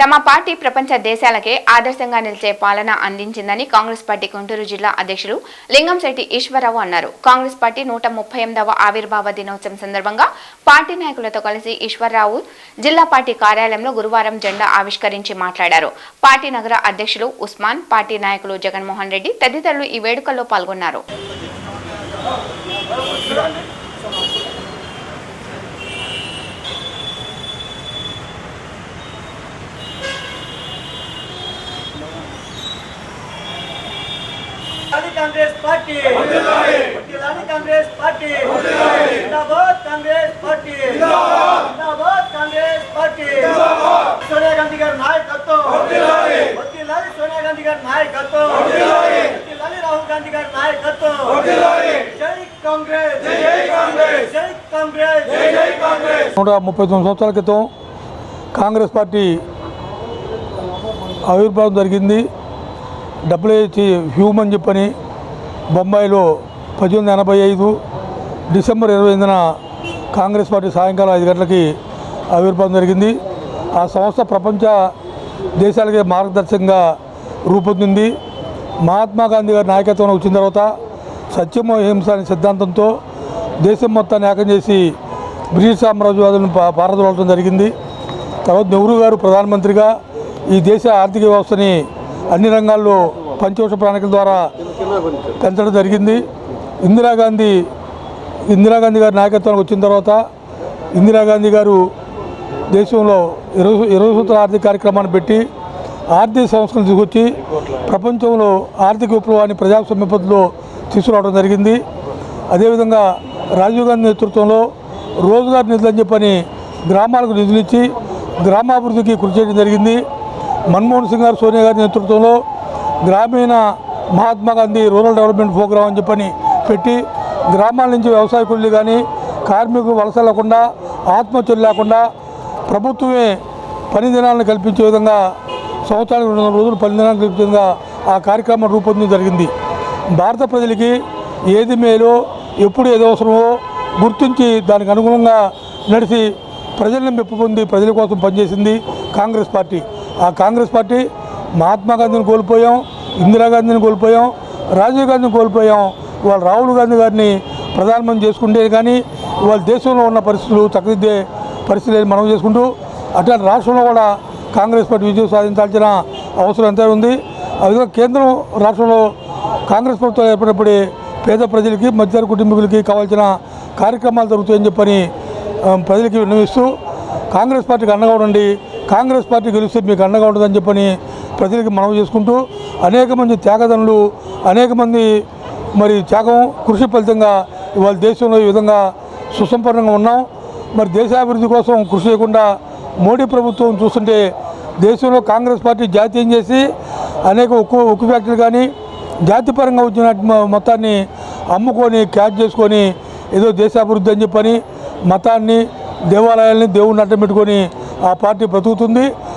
తమ పార్టీ ప్రపంచ దేశాలకే ఆదర్శంగా నిలిచే పాలన అందించిందని కాంగ్రెస్ పార్టీ గుంటూరు జిల్లా అధ్యక్షులు లింగంశెట్టి ఈశ్వరరావు అన్నారు. కాంగ్రెస్ పార్టీ నూట ముప్పై ఎనిమిదవ ఆవిర్భావ దినోత్సవం సందర్భంగా పార్టీ నాయకులతో కలిసి ఈశ్వరరావు జిల్లా పార్టీ కార్యాలయంలో గురువారం జెండా ఆవిష్కరించి మాట్లాడారు. పార్టీ నగర అధ్యక్షులు ఉస్మాన్ పార్టీ నాయకులు జగన్మోహన్ రెడ్డి తదితరులు ఈ వేడుకల్లో పాల్గొన్నారు. Congress party. Congress party. జిందాబాద్ కాంగ్రెస్ పార్టీ. జిందాబాద్ కాంగ్రెస్ పార్టీ. సోనియా గాంధీ గారి నాయకత్వం. వడ్డీలాలి సోనియా గాంధీ గారి నాయకత్వం. వడ్డీలాలి రాహుల్ గాంధీ గారి నాయకత్వం. జై కాంగ్రెస్. జై కాంగ్రెస్. జై కాంగ్రెస్. జై కాంగ్రెస్. నూట ముప్పై తొమ్మిది సంవత్సరాల క్రితం కాంగ్రెస్ పార్టీ ఆవిర్భావం జరిగింది. డబ్ల్యూహెచ్ హ్యూమన్ చెప్పని బొంబాయిలో పద్దెనిమిది ఎనభై ఐదు డిసెంబర్ ఇరవై ఎనిమిదిన కాంగ్రెస్ పార్టీ సాయంకాలం ఐదు గంటలకి ఆవిర్భావం జరిగింది. ఆ సంస్థ ప్రపంచ దేశాలకే మార్గదర్శకంగా రూపొందింది. మహాత్మా గాంధీ గారి నాయకత్వంలో వచ్చిన తర్వాత సత్యమో హింస అనే సిద్ధాంతంతో దేశం మొత్తాన్ని ఏకం చేసి బ్రిటిష్ సామ్రాజ్యవాదులను పా పారదోలటం జరిగింది. తర్వాత నెహ్రూ గారు ప్రధానమంత్రిగా ఈ దేశ ఆర్థిక వ్యవస్థని అన్ని రంగాల్లో పంచవర్ష ప్రణాళికల ద్వారా పెంచడం జరిగింది. ఇందిరాగాంధీ ఇందిరాగాంధీ గారి నాయకత్వానికి వచ్చిన తర్వాత ఇందిరాగాంధీ గారు దేశంలో ఇరవై ఇరవై సూత్ర ఆర్థిక కార్యక్రమాన్ని పెట్టి ఆర్థిక సంస్థలు తీసుకొచ్చి ప్రపంచంలో ఆర్థిక విప్లవాన్ని ప్రజాస్వామ్య పద్ధతిలో తీసుకురావడం జరిగింది. అదేవిధంగా రాజీవ్ గాంధీ నేతృత్వంలో రోజుగారు నిధులు అని చెప్పని గ్రామాలకు నిధులు ఇచ్చి గ్రామాభివృద్ధికి కృషి చేయడం జరిగింది. మన్మోహన్ సింగ్ గారు సోనియా గారి నేతృత్వంలో గ్రామీణ Mahatma Gandhi rural development programme అని చెప్పని పెట్టి గ్రామాల నుంచి వ్యవసాయ కూలీలు కానీ కార్మికులు వలస లేకుండా ఆత్మహత్యలు లేకుండా ప్రభుత్వమే పని దినాలను కల్పించే విధంగా సంవత్సరానికి రెండు వందల రోజులు పని దినాలను కల్పించే విధంగా ఆ కార్యక్రమం రూపొందించడం జరిగింది. భారత ప్రజలకి ఏది మేలో ఎప్పుడు ఏది అవసరమో గుర్తించి దానికి అనుగుణంగా నడిచి ప్రజలను మెప్పు పొంది ప్రజల కోసం పనిచేసింది కాంగ్రెస్ పార్టీ. ఆ కాంగ్రెస్ పార్టీ మహాత్మా గాంధీని కోల్పోయాం ఇందిరాగాంధీని కోల్పోయాం రాజీవ్ గాంధీని కోల్పోయాం. వాళ్ళు రాహుల్ గాంధీ గారిని ప్రధానమంత్రి చేసుకుంటే కానీ వాళ్ళ దేశంలో ఉన్న పరిస్థితులు చక్కదిద్దే పరిస్థితి లేదు మనం చేసుకుంటూ అట్లాంటి రాష్ట్రంలో కూడా కాంగ్రెస్ పార్టీ విజయం సాధించాల్సిన అవసరం ఎంత ఉంది. అదిగా కేంద్రం రాష్ట్రంలో కాంగ్రెస్ ప్రభుత్వం ఏర్పడినప్పుడే పేద ప్రజలకి మధ్య కుటుంబీకులకి కావాల్సిన కార్యక్రమాలు జరుగుతాయని చెప్పని ప్రజలకి విన్నవిస్తూ కాంగ్రెస్ పార్టీకి అండగా ఉండండి. కాంగ్రెస్ పార్టీ గెలిస్తే మీకు అండగా ఉంటుందని చెప్పని ప్రజలకి మనవి చేసుకుంటూ అనేక మంది త్యాగదనులు అనేక మంది మరి త్యాగం కృషి ఫలితంగా ఇవాళ దేశంలో ఈ విధంగా సుసంపన్నంగా ఉన్నాం. మరి దేశాభివృద్ధి కోసం కృషి చేయకుండా మోడీ ప్రభుత్వం చూస్తుంటే దేశంలో కాంగ్రెస్ పార్టీ జాతీయం చేసి అనేక ఉక్కు ఉక్కు ఫ్యాక్టరీలు కానీ జాతిపరంగా వచ్చిన మొత్తాన్ని అమ్ముకొని క్యాచ్ చేసుకొని ఏదో దేశాభివృద్ధి అని చెప్పని మతాన్ని దేవాలయాల్ని దేవుణ్ణి అడ్డం పెట్టుకొని ఆ పార్టీ బ్రతుకుతుంది.